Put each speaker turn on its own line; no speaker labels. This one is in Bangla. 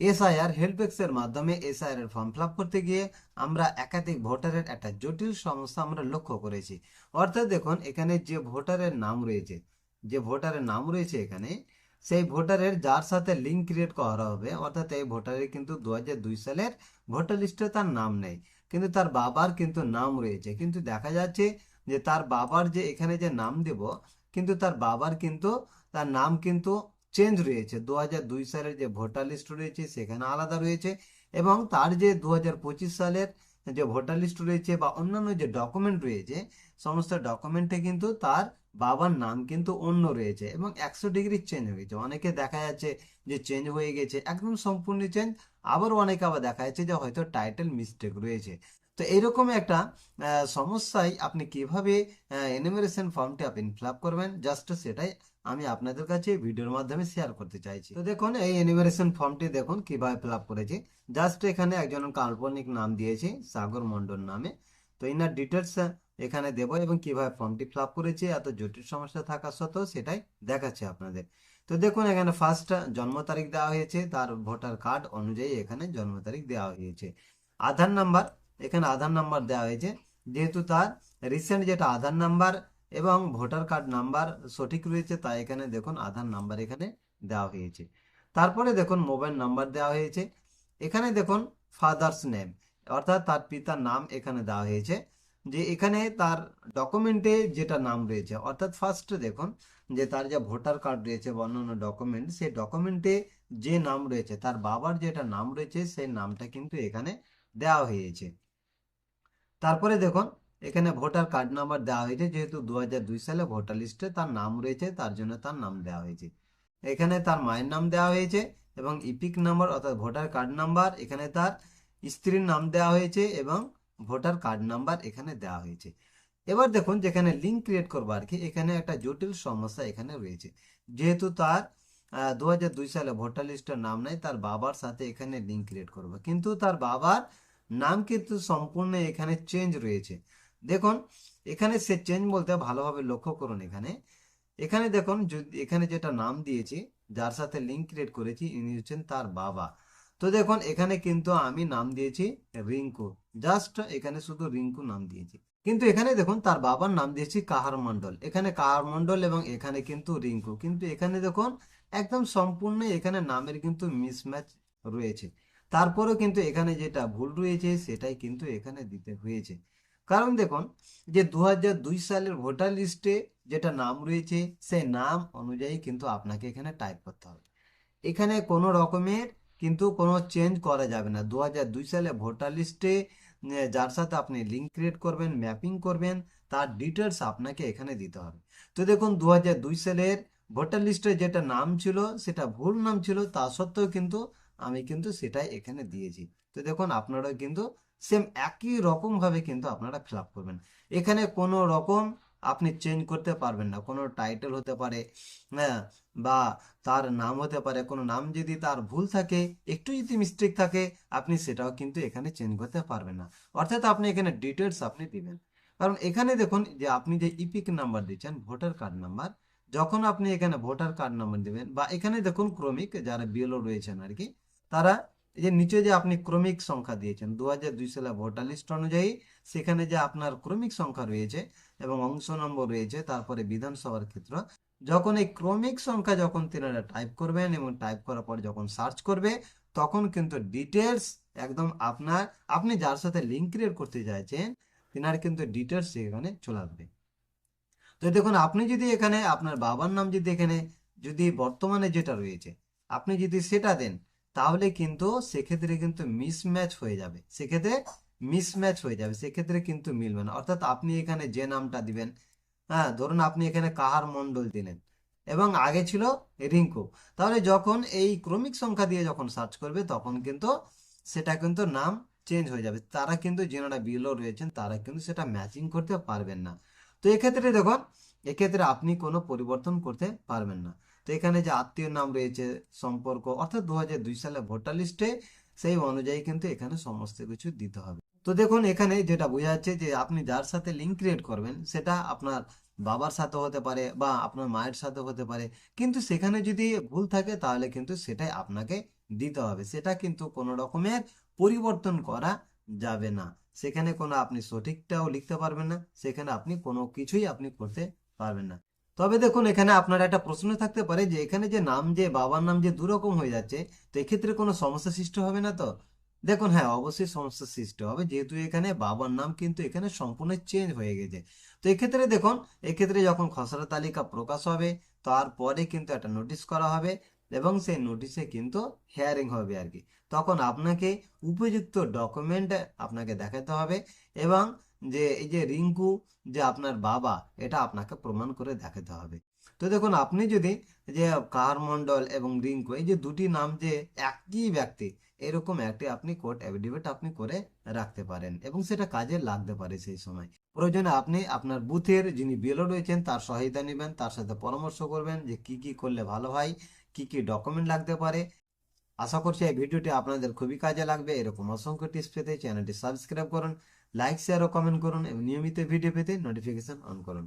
এসআইআর হেল্পেক্সের মাধ্যমে এসআইআর এর ফর্ম ফিল করতে গিয়ে আমরা একাধিক ভোটারের একটা জটিল সমস্যা আমরা লক্ষ্য করেছি। অর্থাৎ দেখুন, এখানে যে ভোটারের নাম রয়েছে, যে ভোটারের নাম রয়েছে এখানে, সেই ভোটারের যার সাথে লিঙ্ক ক্রিয়েট করা হবে, অর্থাৎ এই ভোটারের কিন্তু দু সালের ভোটার লিস্টে তার নাম নেই। কিন্তু তার বাবার কিন্তু নাম রয়েছে। কিন্তু দেখা যাচ্ছে যে তার বাবার যে এখানে যে নাম দেব, কিন্তু তার বাবার কিন্তু, তার নাম কিন্তু চেঞ্জ রয়েছে। দু সালের যে ভোটার লিস্ট রয়েছে, সেখানে আলাদা রয়েছে এবং তার যে দু সালের যে ভোটার লিস্ট রয়েছে বা অন্যান্য যে ডকুমেন্ট রয়েছে, সমস্ত ডকুমেন্টে কিন্তু তার বাবার নাম কিন্তু অন্য রয়েছে এবং একশো ডিগ্রি চেঞ্জ হয়েছে। অনেকে দেখা যাচ্ছে যে চেঞ্জ হয়ে গেছে, একদম সম্পূর্ণ চেঞ্জ আবার অনেকে আবার দেখা যাচ্ছে যে হয়তো টাইটেল মিস্টেক রয়েছে। তো এইরকম একটা সমস্যায় আপনি কীভাবে এনিমেরেশন ফর্মটি আপনি ফিল আপ করবেন জাস্ট সেটাই আমি আপনাদের কাছে ভিডিওর মাধ্যমে শেয়ার করতে চাইছি। তো দেখুন, এই এনিমেরেশন ফর্মটি দেখুন, কীভাবে ফিল আপ করেছি। জাস্ট এখানে একজন কাল্পনিক নাম দিয়েছি, সাগর মন্ডল নামে। তো ইনার ডিটেলস এখানে দেবো এবং কীভাবে ফর্মটি ফিল আপ করেছি, এত জটিল সমস্যা থাকা সত্ত্বেও সেটাই দেখাচ্ছে আপনাদের। তো দেখুন, এখানে ফার্স্ট জন্ম তারিখ দেওয়া হয়েছে, তার ভোটার কার্ড অনুযায়ী এখানে জন্ম তারিখ দেওয়া হয়েছে। আধার নাম্বার এখানে আধার নাম্বার দেওয়া হয়েছে। যেহেতু তার রিসেন্ট যেটা আধার নাম্বার এবং ভোটার কার্ড নাম্বার সঠিক রয়েছে, তাই এখানে দেখুন আধার নাম্বার এখানে দেওয়া হয়েছে। তারপরে দেখুন মোবাইল নাম্বার দেওয়া হয়েছে। এখানে দেখুন ফাদার্স নেম অর্থাৎ তার পিতার নাম এখানে দেওয়া হয়েছে। যে এখানে তার ডকুমেন্টে যেটা নাম রয়েছে, অর্থাৎ ফার্স্টে দেখুন যে তার যে ভোটার কার্ড রয়েছে বা অন্যান্য ডকুমেন্ট সেই ডকুমেন্টে যে নাম রয়েছে, তার বাবার যেটা নাম রয়েছে, সেই নামটা কিন্তু এখানে দেওয়া হয়েছে। তারপরে দেখুন, এখানে ভোটার কার্ড নাম্বার দেওয়া হয়েছে, যেহেতু দু সালে ভোটার লিস্টে তার নাম রয়েছে, তার জন্য তার নাম দেওয়া হয়েছে। এখানে তার মায়ের নাম দেওয়া হয়েছে এবং ইপিক নাম্বার অর্থাৎ ভোটার কার্ড নাম্বার, এখানে তার স্ত্রীর নাম দেওয়া হয়েছে এবং ভোটার কার্ড নাম্বার এখানে দেওয়া হয়েছে। এবার দেখুন, যেখানে লিঙ্ক ক্রিয়েট করব আর কি, এখানে একটা জটিল সমস্যা এখানে রয়েছে। যেহেতু তার দু সালে ভোটার লিস্টের নাম নাই, তার বাবার সাথে এখানে লিঙ্ক ক্রিয়েট করব। কিন্তু তার বাবার নাম কিন্তু সম্পূর্ণ এখানে চেঞ্জ রয়েছে। দেখুন, এখানে সে চেঞ্জ বলতে ভালোভাবে লক্ষ্য করুন এখানে। এখানে দেখুন এখানে যেটা নাম দিয়েছি, যার সাথে লিঙ্ক ক্রিয়েট করেছি, ইনি হচ্ছেন তার বাবা। তো দেখুন, এখানে কিন্তু আমি নাম দিয়েছি রিঙ্কু। জাস্ট এখানে শুধু রিঙ্কু নাম দিয়েছি। কিন্তু এখানে দেখুন, তার বাবার নাম দিয়েছি কাহার মণ্ডল। এখানে কাহার মন্ডল এবং এখানে কিন্তু রিঙ্কু। কিন্তু এখানে দেখুন, একদম সম্পূর্ণ এখানে নামের কিন্তু মিসম্যাচ রয়েছে। তারপরেও কিন্তু এখানে যেটা ভুল রয়েছে, সেটাই কিন্তু এখানে দিতে হয়েছে। কারণ দেখুন, যে দু সালের ভোটার লিস্টে যেটা নাম রয়েছে, সেই নাম অনুযায়ী কিন্তু আপনাকে এখানে টাইপ করতে হবে। এখানে কোনো রকমের কিন্তু কোনো চেঞ্জ করা যাবে না। দু সালে ভোটার লিস্টে যার সাথে আপনি লিঙ্ক ক্রিয়েট করবেন ম্যাপিং করবেন, তার ডিটেলস আপনাকে এখানে দিতে হবে। তো দেখুন দু সালের ভোটার লিস্টে যেটা নাম ছিল, সেটা ভুল নাম ছিল, তা সত্ত্বেও কিন্তু আমি কিন্তু সেটাই এখানে দিয়েছি। তো দেখুন আপনারাও কিন্তু সেম একই রকম ভাবে কিন্তু আপনারা ফিল আপ করবেন। এখানে কোনো রকম আপনি চেঞ্জ করতে পারবেন না। কোনো টাইটেল হতে পারে হ্যাঁ বা তার নাম হতে পারে। কোনো নাম যদি তার ভুল থাকে, একটু যদি মিস্টেক থাকে, আপনি সেটাও কিন্তু এখানে চেঞ্জ করতে পারবেন না। অর্থাৎ আপনি এখানে ডিটেলস আপনি দিবেন। কারণ এখানে দেখুন, যে আপনি যে ইপিক নাম্বার দিচ্ছেন ভোটার কার্ড নাম্বার যখন আপনি এখানে ভোটার কার্ড নাম্বার দিবেন, বা এখানে দেখুন, ক্রমিক যারা বিএলও রয়েছেন আর কি তারা এই যে নিচে যে আপনি ক্রমিক সংখ্যা দিয়েছেন দু হাজার দুই সালে ভোটার লিস্ট অনুযায়ী সেখানে যে আপনার ক্রমিক সংখ্যা রয়েছে এবং অংশ নম্বর রয়েছে, তারপরে বিধানসভার ক্ষেত্র, যখন এই ক্রমিক সংখ্যা যখন তিনারা টাইপ করবেন এবং টাইপ করার পর যখন সার্চ করবে, তখন কিন্তু ডিটেলস একদম আপনার, আপনি যার সাথে লিঙ্ক ক্রিয়েট করতে চাইছেন, তিনার কিন্তু ডিটেলস এখানে চলে আসবে। তো দেখুন, আপনি যদি এখানে, আপনার বাবার নাম যদি এখানে, যদি বর্তমানে যেটা রয়েছে, আপনি যদি সেটা দেন তাহলে কিন্তু সেক্ষেত্রে কিন্তু মিসম্যাচ হয়ে যাবে। সেক্ষেত্রে মিসম্যাচ হয়ে যাবে, সেক্ষেত্রে কিন্তু মিলবে না। অর্থাৎ আপনি এখানে যে নামটা দিবেন হ্যাঁ ধরুন আপনি এখানে কাহার মণ্ডল দিলেন এবং আগে ছিল রিঙ্কু। তাহলে যখন এই ক্রমিক সংখ্যা দিয়ে যখন সার্চ করবে, তখন কিন্তু সেটা কিন্তু নাম চেঞ্জ হয়ে যাবে। তারা কিন্তু যেনারা বিলো রয়েছেন, তারা কিন্তু সেটা ম্যাচিং করতে পারবেন না। তো এক্ষেত্রে দেখুন, এক্ষেত্রে আপনি কোনো পরিবর্তন করতে পারবেন না। তো এখানে যে আত্মীয় নাম রয়েছে, সম্পর্ক, অর্থাৎ দু সালে ভোটার লিস্টে, সেই অনুযায়ী কিন্তু এখানে সমস্ত কিছু দিতে হবে। তো দেখুন, এখানে যেটা বোঝা যাচ্ছে যে আপনি যার সাথে লিঙ্ক ক্রিয়েট করবেন, সেটা আপনার বাবার সাথে হতে পারে বা আপনার মায়ের সাথে হতে পারে। কিন্তু সেখানে যদি ভুল থাকে, তাহলে কিন্তু সেটাই আপনাকে দিতে হবে। সেটা কিন্তু কোনো রকমের পরিবর্তন করা যাবে না। সেখানে কোনো আপনি সঠিকটাও লিখতে পারবেন না, সেখানে আপনি কোনো কিছুই আপনি করতে পারবেন না। তবে দেখুন, এখানে আপনার একটা প্রশ্ন থাকতে পারে যে, এখানে যে নাম যে, বাবার নাম যে দুরকম হয়ে যাচ্ছে, তো এক্ষেত্রে কোনো সমস্যা সৃষ্টি হবে না তো? দেখুন হ্যাঁ অবশ্যই সমস্যা সৃষ্টি হবে। যেহেতু এখানে বাবার নাম কিন্তু এখানে সম্পূর্ণ চেঞ্জ হয়ে গেছে। তো এক্ষেত্রে দেখুন, এক্ষেত্রে যখন খসড়া তালিকা প্রকাশ হবে, তারপরে কিন্তু একটা নোটিশ করা হবে এবং সেই নোটিশে কিন্তু হেয়ারিং হবে আর কি। তখন আপনাকে উপযুক্ত ডকুমেন্ট আপনাকে দেখাতে হবে এবং যে এই যে রিঙ্কু যে আপনার বাবা, এটা আপনাকে প্রমাণ করে দেখাতে হবে। তো দেখুন, আপনি যদি যে মণ্ডল এবং রিঙ্কু, এই যে দুটি নাম যে একই ব্যক্তি, এরকম একটি আপনি কোর্ট অ্যাফিডেভিট আপনি করে রাখতে পারেন এবং সেটা কাজে লাগতে পারে সেই সময়। প্রয়োজনে আপনি আপনার বুথের যিনি বিএলও রয়েছেন, তার সহায়তা নেবেন, তার সাথে পরামর্শ করবেন যে কি কি করলে ভালো হয়, কি কি ডকুমেন্ট লাগতে পারে। আশা করছি এই ভিডিওটি আপনাদের খুবই কাজে লাগবে। এরকম অসংখ্য টিপস পেতে চ্যানেলটি সাবস্ক্রাইব করুন। লাইক শেয়ার ও কমেন্ট করুন এবং নিয়মিত ভিডিও পেতে নোটিফিকেশন অন করুন।